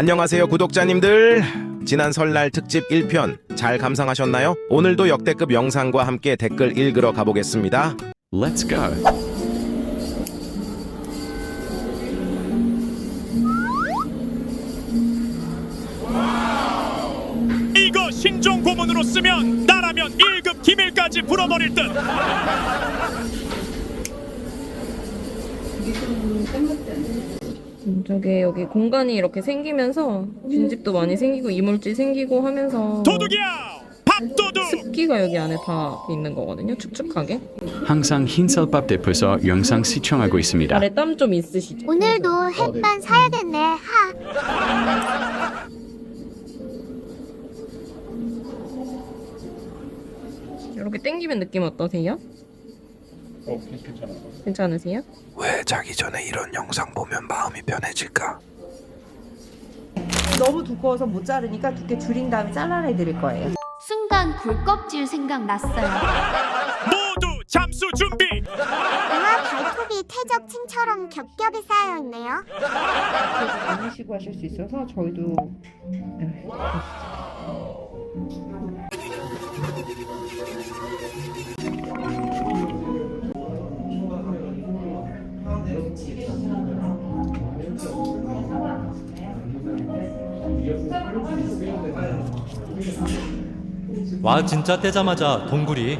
안녕하세요 구독자님들 지난 설날 특집 1편 잘 감상하셨나요? 오늘도 역대급 영상과 함께 댓글 읽으러 가보겠습니다 Let's go. 이거 신종 고문으로 쓰면 나라면 1급 기밀까지 불어버릴 듯 이쪽에 여기 공간이 이렇게 생기면서 빈집도 많이 생기고 이물질 생기고 하면서 도둑이야 밥도둑 습기가 여기 안에 다 있는 거거든요. 축축하게. 항상 흰쌀밥 대표서 영상 시청하고 있습니다. 발에 땀 좀 있으시죠? 오늘도 햇반 사야겠네. 하. 이렇게 땡기면 느낌 어떠세요? 어, 괜찮아. 괜찮으세요? 왜 자기 전에 이런 영상 보면 마음이 편해질까? 너무 두꺼워서 못 자르니까 두께 줄인 다음에 잘라내 드릴 거예요. 순간 굴껍질 생각났어요. 모두 잠수 준비 아, 발톱이 태적층처럼 겹겹이 쌓여 있네요. 안 쉬고 하실 수 있어서 저희도 와 진짜 떼자마자 동굴이.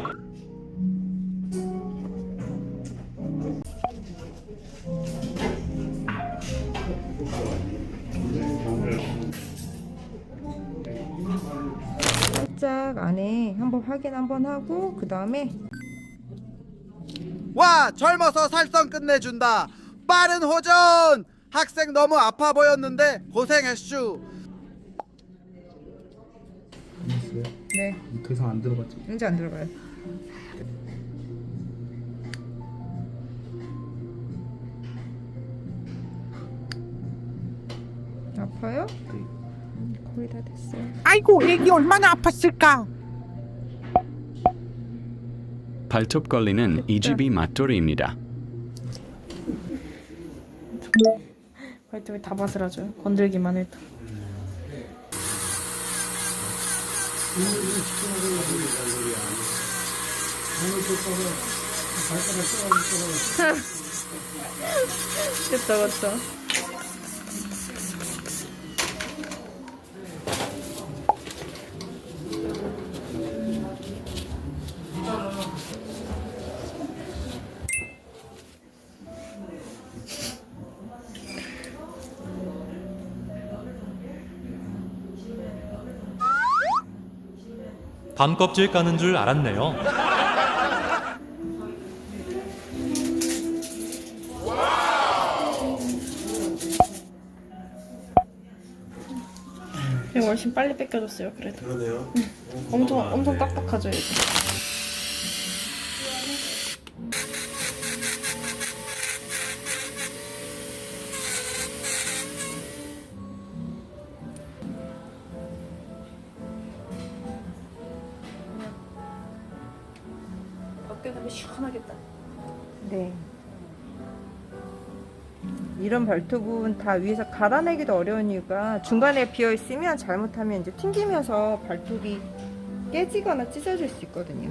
살짝 안에 한번 확인 한번 하고 그 다음에 와 젊어서 살성 끝내준다. 빠른 호전! 학생 너무 아파 보였는데 고생했슈 네 더 이상 안 들어갔지. 이제 안 들어가요. 아파요? 거의 다 됐어요. 아이고 애기 얼마나 아팠을까 발톱 걸리는 이 집이 맛돌이입니다. 발톱이 다 바스라져요. 건들기만 해도. 됐다, 됐다. 밤 껍질 까는 줄 알았네요. 이거 훨씬 빨리 뺏겨줬어요, 그래도. 그러네요. 엄청, 엄청 딱딱하죠, 이거. 밖에 가면 시원하겠다. 네. 이런 발톱은 다 위에서 갈아내기도 어려운 이유가 중간에 비어 있으면 잘못하면 이제 튕기면서 발톱이 깨지거나 찢어질 수 있거든요.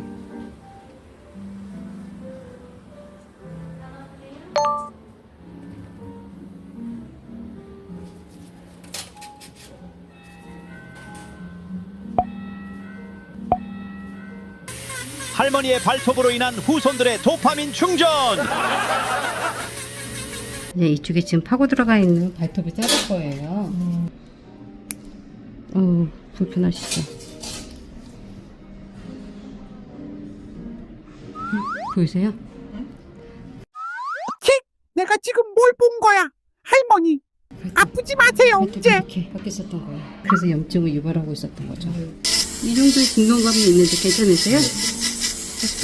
할머니의 발톱으로 인한 후손들의 도파민 충전 네, 이쪽에 지금 파고 들어가 있는 발톱이 자를 거예요. 어, 불편하시죠? 음, 보이세요? 내가 지금 뭘 본 거야 할머니 아프지 마세요 발톱이 이제 이렇게 밖에 있었던 거예요. 그래서 염증을 유발하고 있었던 거죠. 이 정도의 중동감이 있는데 괜찮으세요?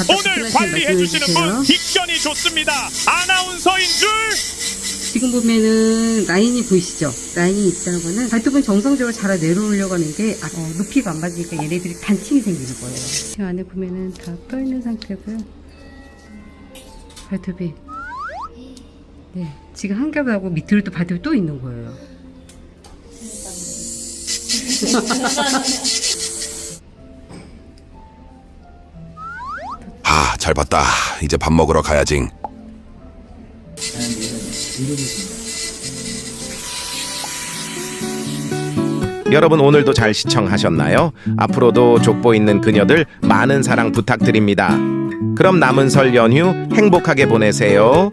오늘 관리해 주시는 말씀해 분. 딕션이 좋습니다 아나운서인 줄 지금 보면은 라인이 보이시죠? 라인이 있다거는 발톱은 정상적으로 자라 내려오려고 하는데 아, 어, 높이가 안 맞으니까 얘네들이 단층이 생기는 거예요. 이 안에 보면은 다 떠있는 상태고요. 발톱이 네 지금 한 겹하고 밑으로 또 발톱이 또 있는 거예요. 잘 봤다. 이제 밥 먹으러 가야지. 여러분 오늘도 잘 시청하셨나요? 앞으로도 족보 있는 그녀들 많은 사랑 부탁드립니다. 그럼 남은 설 연휴 행복하게 보내세요.